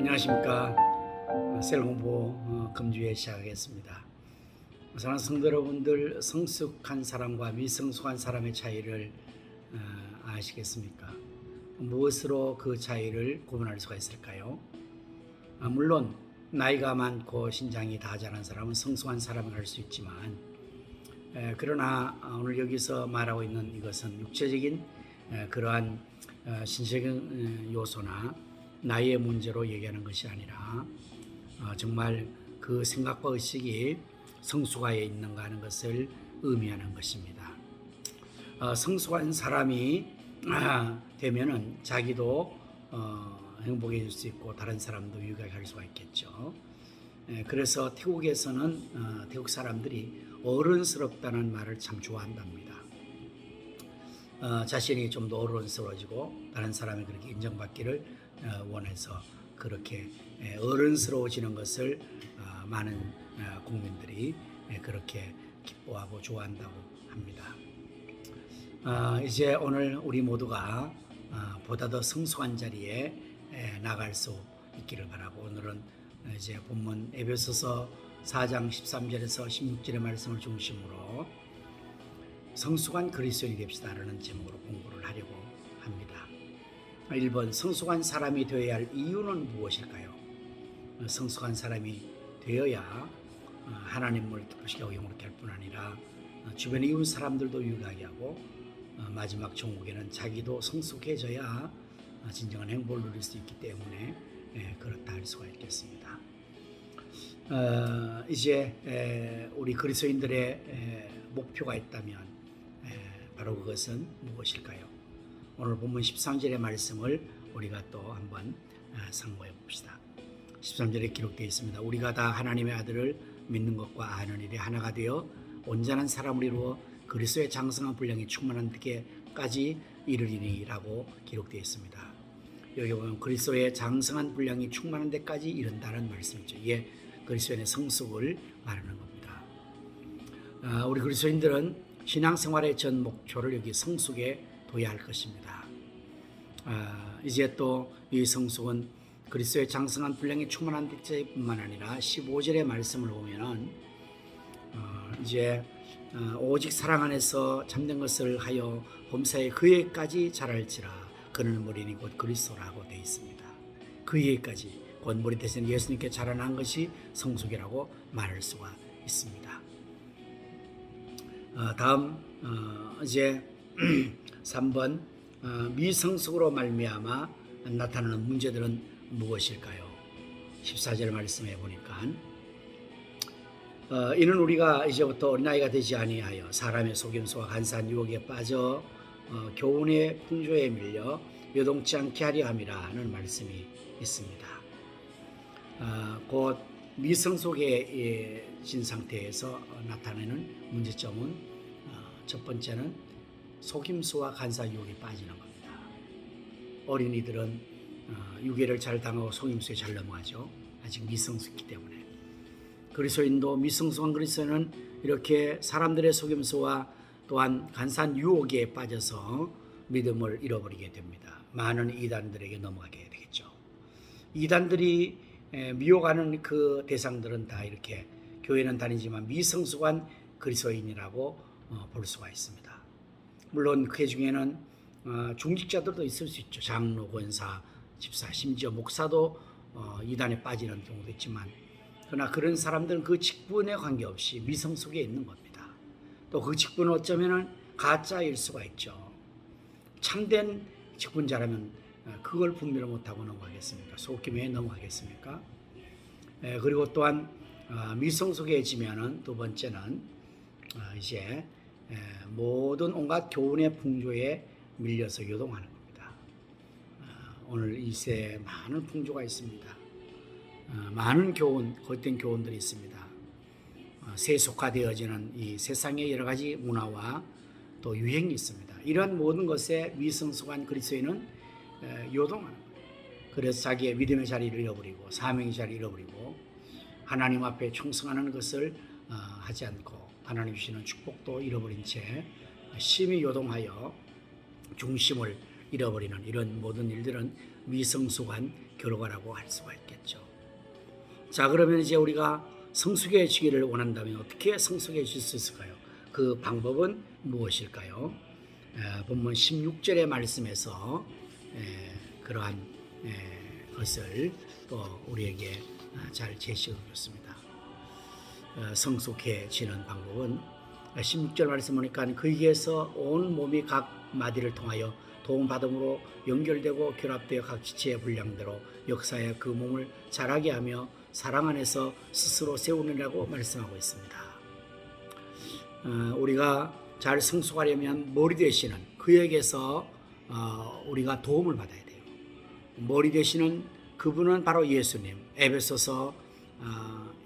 안녕하십니까 셀공보 어, 금주에 시작하겠습니다. 사랑하는 성도 여러분들 성숙한 사람과 미성숙한 사람의 차이를 어, 아시겠습니까? 무엇으로 그 차이를 구분할 수가 있을까요? 아, 물론 나이가 많고 신장이 다 자란 사람은 성숙한 사람을 할 수 있지만 에, 그러나 어, 오늘 여기서 말하고 있는 이것은 육체적인 에, 그러한 어, 신체적인 어, 요소나 나이의 문제로 얘기하는 것이 아니라 어, 정말 그 생각과 의식이 성숙하에 있는가 하는 것을 의미하는 것입니다. 어, 성숙한 사람이 아, 되면은 자기도 어, 행복해질 수 있고 다른 사람도 유익하게 할 수가 있겠죠. 예, 그래서 태국에서는 어, 태국 사람들이 어른스럽다는 말을 참 좋아한답니다. 어, 자신이 좀 더 어른스러워지고 다른 사람이 그렇게 인정받기를 어, 원해서 그렇게 예, 어른스러워지는 것을 어, 많은 어, 국민들이 예, 그렇게 기뻐하고 좋아한다고 합니다. 어, 이제 오늘 우리 모두가 어, 보다 더 성숙한 자리에 에, 나갈 수 있기를 바라고 오늘은 이제 본문 에베소서 4장 13절에서 16절의 말씀을 중심으로 성숙한 그리스도인이 됩시다라는 제목으로 공부를 하려고. 1번 성숙한 사람이 되어야 할 이유는 무엇일까요? 어, 성숙한 사람이 되어야 어, 하나님을 기쁘시게 하고 영광롭게 할 뿐 아니라 어, 주변의 이웃 사람들도 유익하게 하고 어, 마지막 종국에는 자기도 성숙해져야 어, 진정한 행복을 누릴 수 있기 때문에 예, 그렇다 할 수가 있겠습니다. 어, 이제 에, 우리 그리스도인들의 에, 목표가 있다면 에, 바로 그것은 무엇일까요? 오늘 본문 13절의 말씀을 우리가 또 한번 아, 상고해 봅시다. 13절에 기록되어 있습니다. 우리가 다 하나님의 아들을 믿는 것과 아는 일에 하나가 되어 온전한 사람을 이루어 그리스도의 장성한 분량이 충만한 데까지 이르리니라고 기록되어 있습니다. 여기 보면 그리스도의 장성한 분량이 충만한 데까지 이른다는 말씀이죠. 이게 그리스도인의 성숙을 말하는 겁니다. 아, 우리 그리스도인들은 신앙생활의 전 목표를 여기 성숙에 둬야 할 것입니다. 아, 이제 또 이 성숙은 그리스도의 장성한 분량이 충만한 데뿐만 아니라 15절의 말씀을 보면은 어, 이제 어, 오직 사랑 안에서 참된 것을 하여 범사에 그에까지 자랄지라 그는 머리니 곧 그리스도라고 되어 있습니다. 그에까지 곧 머리 대신 예수님께 자라난 것이 성숙이라고 말할 수가 있습니다. 어, 다음 어, 이제 3번 어, 미성숙으로 말미암아 나타나는 문제들은 무엇일까요? 14절 말씀해 보니까 어, 이는 우리가 이제부터 어린아이가 되지 아니하여 사람의 속임수와 간사한 유혹에 빠져 어, 교훈의 풍조에 밀려 요동치 않게 하려 함이라는 말씀이 있습니다. 어, 곧 미성숙해진 상태에서 어, 나타내는 문제점은 어, 첫 번째는 속임수와 간사 유혹에 빠지는 겁니다. 어린이들은 어, 유괴를 잘 당하고 속임수에 잘 넘어가죠. 아직 미성숙기 때문에. 그리스도인도 미성숙한 그리스도인은 이렇게 사람들의 속임수와 또한 간사한 유혹에 빠져서 믿음을 잃어버리게 됩니다. 많은 이단들에게 넘어가게 되겠죠. 이단들이 에, 미혹하는 그 대상들은 다 이렇게 교회는 다니지만 미성숙한 그리스도인이라고 어, 볼 수가 있습니다. 물론 그 중에는 어, 중직자들도 있을 수 있죠. 장로, 권사, 집사, 심지어 목사도 어, 이단에 빠지는 경우도 있지만 그러나 그런 사람들은 그 직분에 관계없이 미성 속에 있는 겁니다. 또 그 직분은 어쩌면은 가짜일 수가 있죠. 참된 직분자라면 어, 그걸 분별을 못하고 넘어가겠습니까? 속임에 넘어가겠습니까? 에, 그리고 또한 어, 미성 속에 지면은 두 번째는 어, 이제 에, 모든 온갖 교훈의 풍조에 밀려서 요동하는 겁니다. 어, 오늘 이 시대에 많은 풍조가 있습니다. 어, 많은 교훈, 헛된 교훈들이 있습니다. 어, 세속화되어지는 이 세상의 여러 가지 문화와 또 유행이 있습니다. 이러한 모든 것에 미성숙한 그리스도인은 에, 요동하는. 그래서 자기의 믿음의 자리를 잃어버리고 사명의 자리를 잃어버리고 하나님 앞에 충성하는 것을 어, 하지 않고 하나님 주시는 축복도 잃어버린 채 심히 요동하여 중심을 잃어버리는 이런 모든 일들은 미성숙한 결과라고 할 수가 있겠죠. 자 그러면 이제 우리가 성숙해지기를 원한다면 어떻게 성숙해질 수 있을까요? 그 방법은 무엇일까요? 에, 본문 16절의 말씀에서 에, 그러한 에, 것을 또 우리에게 아, 잘 제시해 주셨습니다. 어, 성숙해지는 방법은 16절 말씀 보니까 그에게서 온 몸이 각 마디를 통하여 도움받음으로 연결되고 결합되어 각 지체의 분량대로 역사에 그 몸을 자라게 하며 사랑 안에서 스스로 세우느라고 말씀하고 있습니다. 어, 우리가 잘 성숙하려면 머리 되시는 그에게서 어, 우리가 도움을 받아야 돼요. 머리 되시는 그분은 바로 예수님. 에베소서 어,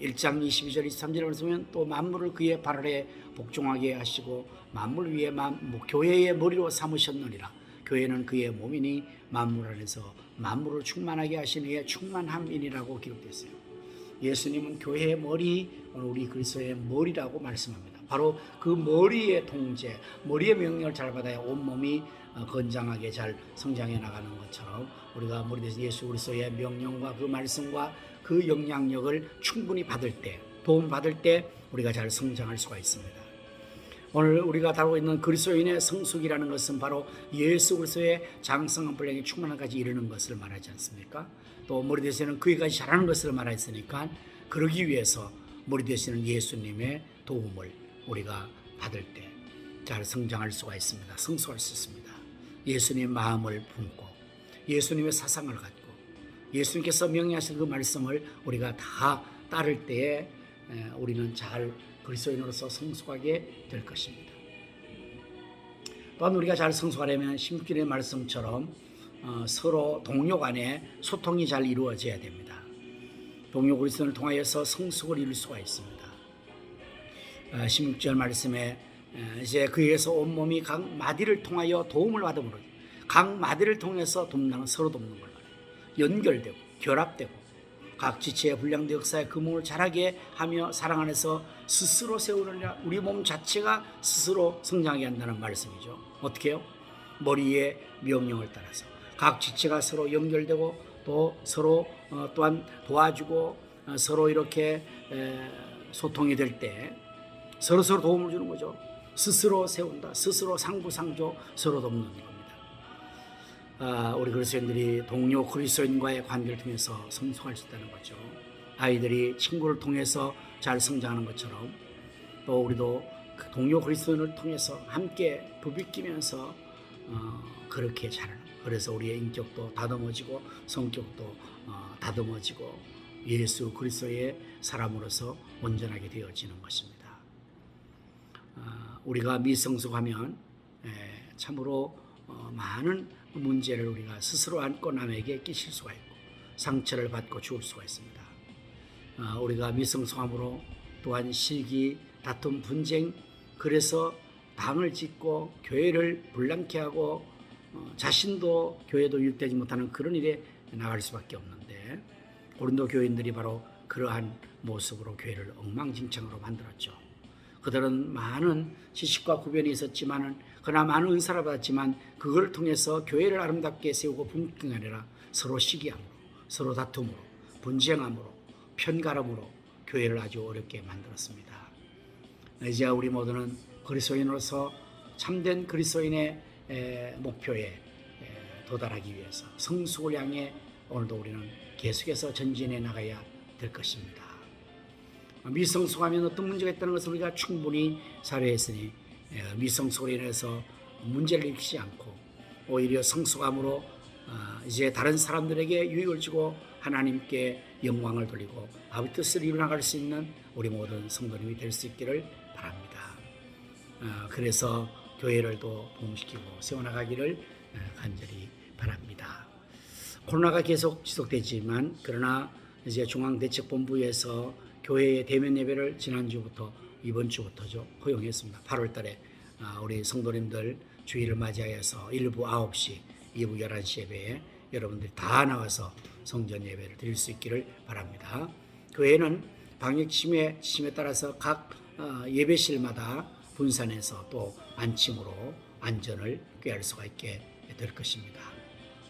1장 22절 23절에 말씀하면 또 만물을 그의 발 아래 복종하게 하시고 만물 위에 만, 뭐, 교회의 머리로 삼으셨느니라. 교회는 그의 몸이니 만물 안에서 만물을 충만하게 하신 이의 충만함이니라고 기록됐어요. 예수님은 교회의 머리, 우리 그리스도의 머리라고 말씀합니다. 바로 그 머리의 통제, 머리의 명령을 잘 받아야 온 몸이 어, 건장하게 잘 성장해 나가는 것처럼 우리가 머리 대신 예수 그리스도의 명령과 그 말씀과 그 영향력을 충분히 받을 때, 도움 받을 때 우리가 잘 성장할 수가 있습니다. 오늘 우리가 다루고 있는 그리스도인의 성숙이라는 것은 바로 예수 그리스도의 장성한 분량이 충만한까지 이르는 것을 말하지 않습니까? 또 머리 대신은 그에까지 잘하는 것을 말했으니까 그러기 위해서 머리 대신은 예수님의 도움을 우리가 받을 때 잘 성장할 수가 있습니다. 성숙할 수 있습니다. 예수님 마음을 품고 예수님의 사상을 갖고 예수님께서 명령하신 그 말씀을 우리가 다 따를 때에 에, 우리는 잘 그리스도인으로서 성숙하게 될 것입니다. 또한 우리가 잘 성숙하려면 16절의 말씀처럼 어, 서로 동료 간에 소통이 잘 이루어져야 됩니다. 동료 그리스도를 통하여서 성숙을 이룰 수가 있습니다. 어, 16절 말씀에 에, 이제 그에게서 온 몸이 각 마디를 통하여 도움을 받음으로 각 마디를 통해서 돕는 서로 돕는 걸로 연결되고 결합되고 각 지체의 불량대 역사의 그 몸을 자라게 하며 사랑 안에서 스스로 세우느냐 우리 몸 자체가 스스로 성장하게 한다는 말씀이죠. 어떻게 해요? 머리의 명령을 따라서 각 지체가 서로 연결되고 또 서로 어, 또한 도와주고 어, 서로 이렇게 에, 소통이 될 때 서로 서로 도움을 주는 거죠. 스스로 세운다. 스스로 상부상조 서로 돕는. 아, 우리 그리스도인들이 동료 그리스도인과의 관계를 통해서 성숙할 수 있다는 거죠. 아이들이 친구를 통해서 잘 성장하는 것처럼 또 우리도 그 동료 그리스도인을 통해서 함께 부비끼면서 어, 그렇게 자라는. 그래서 우리의 인격도 다듬어지고 성격도 어, 다듬어지고 예수 그리스도의 사람으로서 온전하게 되어지는 것입니다. 어, 우리가 미성숙하면 에, 참으로 어, 많은 문제를 우리가 스스로 안고 남에게 끼칠 수가 있고 상처를 받고 죽을 수가 있습니다. 어, 우리가 미성숙함으로 또한 시기, 다툼, 분쟁 그래서 당을 짓고 교회를 불량케 하고 어, 자신도 교회도 유입되지 못하는 그런 일에 나갈 수밖에 없는데 고린도 교인들이 바로 그러한 모습으로 교회를 엉망진창으로 만들었죠. 그들은 많은 지식과 구변이 있었지만은 그러나 많은 은사를 받았지만 그걸 통해서 교회를 아름답게 세우고 아니라 서로 시기함으로 서로 다툼으로 분쟁함으로 편가름으로 교회를 아주 어렵게 만들었습니다. 이제 우리 모두는 그리스도인으로서 참된 그리스도인의 에, 목표에 에, 도달하기 위해서 성숙을 향해 오늘도 우리는 계속해서 전진해 나가야 될 것입니다. 미성숙하면 어떤 문제가 있다는 것을 우리가 충분히 사례했으니 에, 미성숙으로 인해서 문제를 일으키지 않고 오히려 성숙함으로 아, 이제 다른 사람들에게 유익을 주고 하나님께 영광을 돌리고 아버지 뜻을 이루어나갈 수 있는 우리 모든 성도님이 될 수 있기를 바랍니다. 아, 그래서 교회를 또 보험시키고 세워나가기를 아, 간절히 바랍니다. 코로나가 계속 지속되지만 그러나 이제 중앙대책본부에서 교회의 대면 예배를 지난주부터 이번 주부터죠 허용했습니다. 8월달에 우리 성도님들 주일을 맞이하여서 1부 9시, 2부 11시 예배에 여러분들이 다 나와서 성전 예배를 드릴 수 있기를 바랍니다. 교회는 방역 심에 심에 따라서 각 어, 예배실마다 분산해서 또 안침으로 안전을 꾀할 수가 있게 될 것입니다.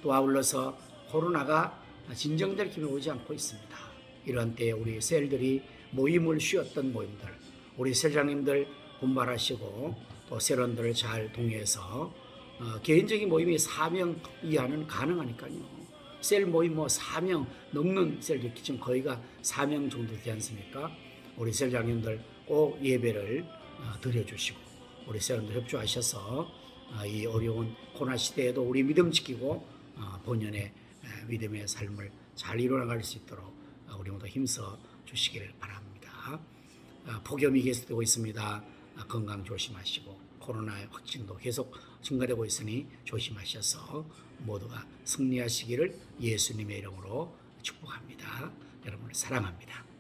또 아울러서 코로나가 진정될 기미 오지 않고 있습니다. 이런 때에 우리 셀들이 모임을 쉬었던 모임들, 우리 셀장님들 분발하시고 또 셀원들을 잘 동의해서 어, 개인적인 모임이 4명 이하는 가능하니까요. 셀 모임 뭐 4명 넘는 셀들 지금 거의가 4명 정도 되지 않습니까? 우리 셀장님들 꼭 예배를 어, 드려주시고 우리 셀원들 협조하셔서 어, 이 어려운 코로나 시대에도 우리 믿음 지키고 어, 본연의 에, 믿음의 삶을 잘 이뤄나갈 수 있도록 어, 우리 모두 힘써 주시기를 바랍니다. 어, 폭염이 계속되고 있습니다. 어, 건강 조심하시고 코로나의 확진도 계속 증가되고 있으니 조심하셔서 모두가 승리하시기를 예수님의 이름으로 축복합니다. 여러분을 사랑합니다.